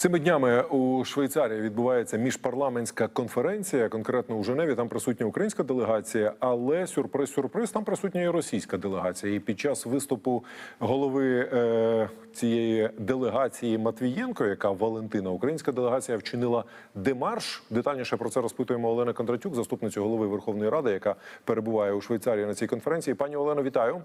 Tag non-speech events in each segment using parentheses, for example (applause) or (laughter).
Цими днями у Швейцарії відбувається міжпарламентська конференція. Конкретно у Женеві там присутня українська делегація, але сюрприз, сюрприз, там присутня і російська делегація. І під час виступу голови е, цієї делегації Матвієнко, яка Валентина, українська делегація вчинила демарш. Детальніше про це розпитуємо Олена Кондратюк, заступницю голови Верховної Ради, яка перебуває у Швейцарії на цій конференції. Пані Олено, вітаю.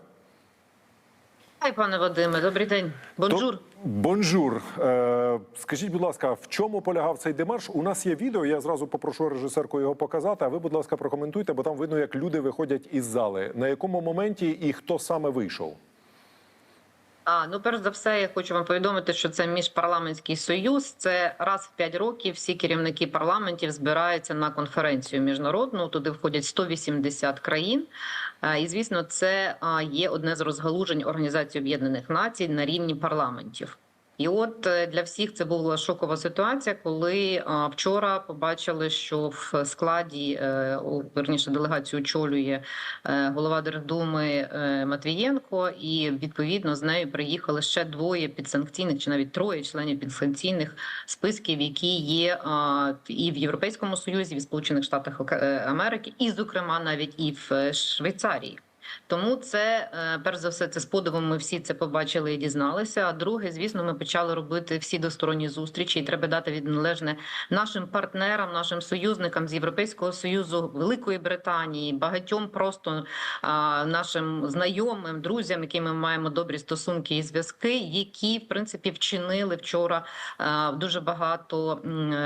Пане Вадиме, добрий день. Бонжур. Бонжур. Е, скажіть, будь ласка, в чому полягав цей демарш? У нас є відео. Я зразу попрошу режисерку його показати. А ви, будь ласка, прокоментуйте, бо там видно, як люди виходять із зали. На якому моменті і хто саме вийшов? А ну перш за все, я хочу вам повідомити, що це міжпарламентський союз. Це раз в п'ять років всі керівники парламентів збираються на конференцію міжнародну. Туди входять 180 країн. І звісно, це є одне з розгалужень Організації Об'єднаних Націй на рівні парламентів. І от е, для всіх це була шокова ситуація, коли вчора побачили, що в складі е, верніше делегацію очолює е, голова Держдуми Матвієнко, і відповідно з нею приїхали ще двоє підсанкційних чи навіть троє членів підсанкційних списків, які є і в Європейському Союзі, і в Сполучених Штатах Америки, і, зокрема, навіть і в Швейцарії. Тому це е, перш за все, це з подивом. Ми всі це побачили і дізналися. А друге, звісно, ми почали робити всі двосторонні зустрічі. І треба дати відналежне нашим партнерам, нашим союзникам з Європейського союзу, Великої Британії, багатьом просто а, нашим знайомим, друзям, якими ми маємо добрі стосунки і зв'язки, які в принципі вчинили вчора а, дуже багато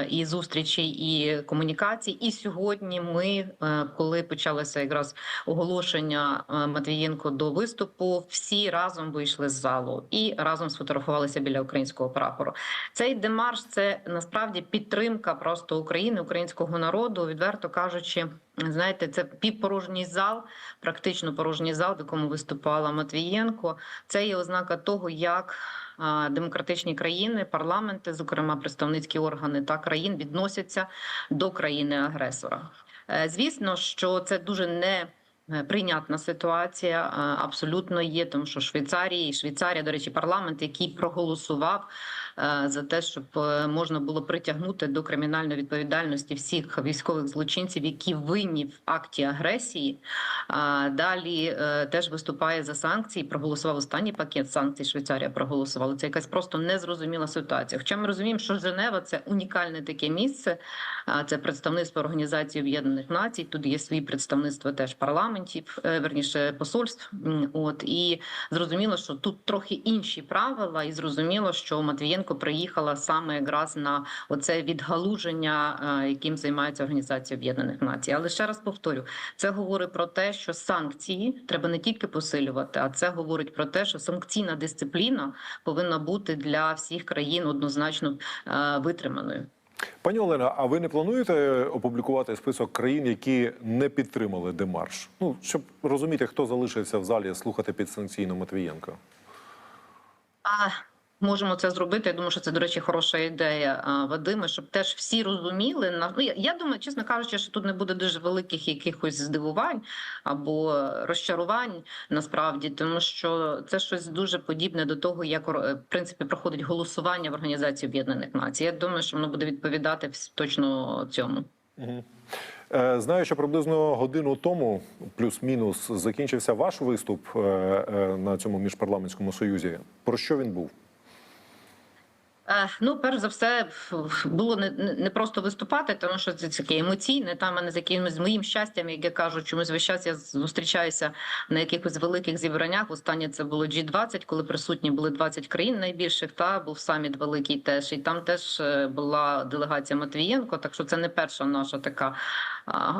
і зустрічей, і комунікацій. І сьогодні ми, е, коли почалося якраз оголошення Матвієнко до виступу, всі разом вийшли з залу і разом сфотографувалися біля українського прапору. Цей демарш це насправді підтримка просто України, українського народу, відверто кажучи. Знаєте, це півпорожній зал, практично порожній зал, в якому виступала Матвієнко. Це є ознака того, як демократичні країни, парламенти, зокрема представницькі органи та країн, відносяться до країни-агресора. Е, Звісно, що це дуже не е, Прийнятна ситуація абсолютно є, тому що Швейцарії, Швейцарія, до речі, парламент, який проголосував е, за те, щоб е, можна було притягнути до кримінальної відповідальності всіх військових злочинців, які винні в акті агресії. Далі е, теж виступає за санкції. Проголосував останній пакет санкцій. Швейцарія проголосувала. Це якась просто незрозуміла ситуація. Хоча ми розуміємо, що Женева це унікальне таке місце. Це представництво Організації Об'єднаних Націй. Тут є свої представництва теж парламентів, е, верніше посольств. От і зрозуміло, що тут трохи інші правила, і зрозуміло, що Матвієнко приїхала саме якраз на оце відгалуження, е, яким займається Організація Об'єднаних Націй. Але ще раз повторю, це говорить про те, що санкції треба не тільки посилювати, а це говорить про те, що санкційна дисципліна повинна бути для всіх країн однозначно е, витриманою. Пані Олена, а ви не плануєте опублікувати список країн, які не підтримали демарш? Ну щоб розуміти, хто залишився в залі слухати підсанкційно Матвієнка? А можемо це зробити. Я думаю, що це, до речі, хороша ідея, а, Вадиме, щоб теж всі розуміли. на- Ну, я, думаю, чесно кажучи, що тут не буде дуже великих якихось здивувань або розчарувань насправді, тому що це щось дуже подібне до того, як е, в принципі проходить голосування в Організації Об'єднаних Націй. Я думаю, що воно буде відповідати точно цьому. Е, Знаю, що приблизно годину тому, плюс-мінус, закінчився ваш виступ е, на цьому міжпарламентському союзі. Про що він був? Ну, перш за все, було не, не просто виступати, тому що це таке емоційне. Там мене з якимось з моїм щастям, як я кажу, чомусь весь час я зустрічаюся на якихось великих зібраннях. Останнє це було G20, коли присутні були 20 країн найбільших. Та був саміт великий теж, і там теж е, була делегація Матвієнко. Так що це не перша наша така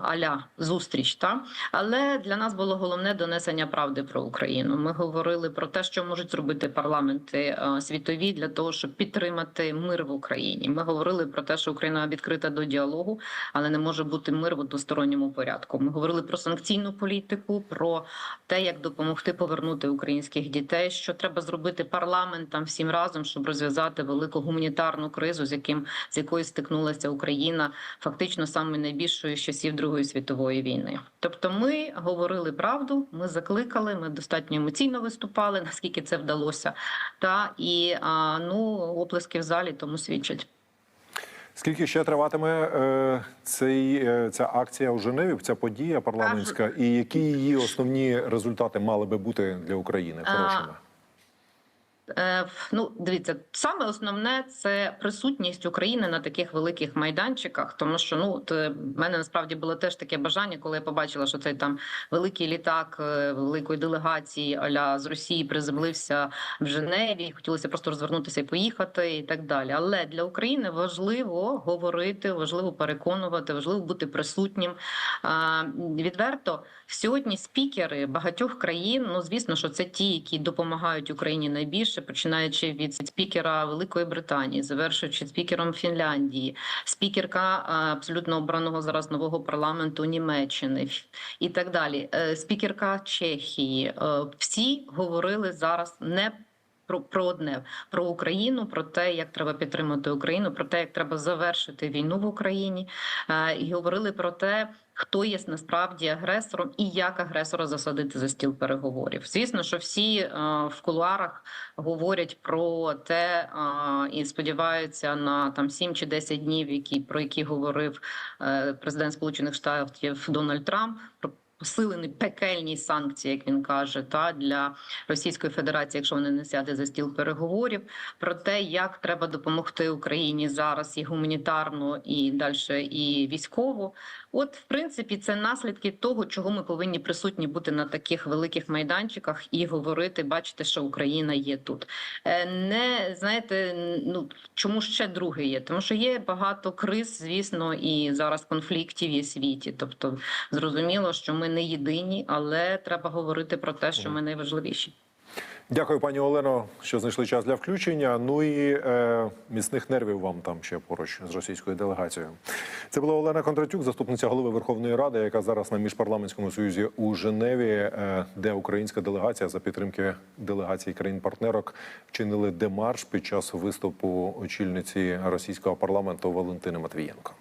аля зустріч. Та але для нас було головне донесення правди про Україну. Ми говорили про те, що можуть зробити парламенти е, світові для того, щоб підтримати мир в Україні. Ми говорили про те, що Україна відкрита до діалогу, але не може бути мир в односторонньому порядку. Ми говорили про санкційну політику, про те, як допомогти повернути українських дітей, що треба зробити парламентам всім разом, щоб розв'язати велику гуманітарну кризу, з яким з якою стикнулася Україна, фактично саме найбільшою з часів Другої світової війни. Тобто, ми говорили правду, ми закликали, ми достатньо емоційно виступали, (laughs) наскільки це вдалося. Та і а, ну оплески в залі тому свідчать. Скільки ще триватиме е, цей, е, ця акція у Женеві, ця подія парламентська, і які її основні результати мали би бути для України хорошими? Е, Ну, дивіться, саме основне це присутність України на таких великих майданчиках, тому що ну е, в мене насправді було теж таке бажання, коли я побачила, що цей там великий літак е, великої делегації аля з Росії приземлився в Женеві. Хотілося просто розвернутися і поїхати, і так далі. Але для України важливо говорити, важливо переконувати, важливо бути присутнім. А, Відверто сьогодні спікери багатьох країн. Ну звісно, що це ті, які допомагають Україні найбільше, починаючи від спікера Великої Британії, завершуючи спікером Фінляндії, спікерка абсолютно обраного зараз нового парламенту Німеччини і так далі. Е, Спікерка Чехії. Е, Всі говорили зараз не. Про, про одне про Україну, про те, як треба підтримати Україну, про те, як треба завершити війну в Україні, е, і говорили про те, хто є насправді агресором і як агресора засадити за стіл переговорів. Звісно, що всі е, в кулуарах говорять про те е, і сподіваються на там 7 чи 10 днів, які про які говорив е, президент Сполучених Штатів Дональд Трамп. Про посилені пекельні санкції, як він каже, та для Російської Федерації, якщо вони не сяде за стіл переговорів, про те, як треба допомогти Україні зараз і гуманітарно, і далі і військово. От, в принципі, це наслідки того, чого ми повинні присутні бути на таких великих майданчиках і говорити, бачити, що Україна є тут. Е, Не знаєте, ну чому ще друге є? Тому що є багато криз, звісно, і зараз конфліктів є світі. Тобто, зрозуміло, що ми не єдині, але треба говорити про те, що ми найважливіші. Дякую, пані Олено, що знайшли час для включення. Ну і е, міцних нервів вам там ще поруч з російською делегацією. Це була Олена Кондратюк, заступниця голови Верховної Ради, яка зараз на міжпарламентському союзі у Женеві, е, де українська делегація за підтримки делегацій країн-партнерок вчинили демарш під час виступу очільниці російського парламенту Валентини Матвієнко.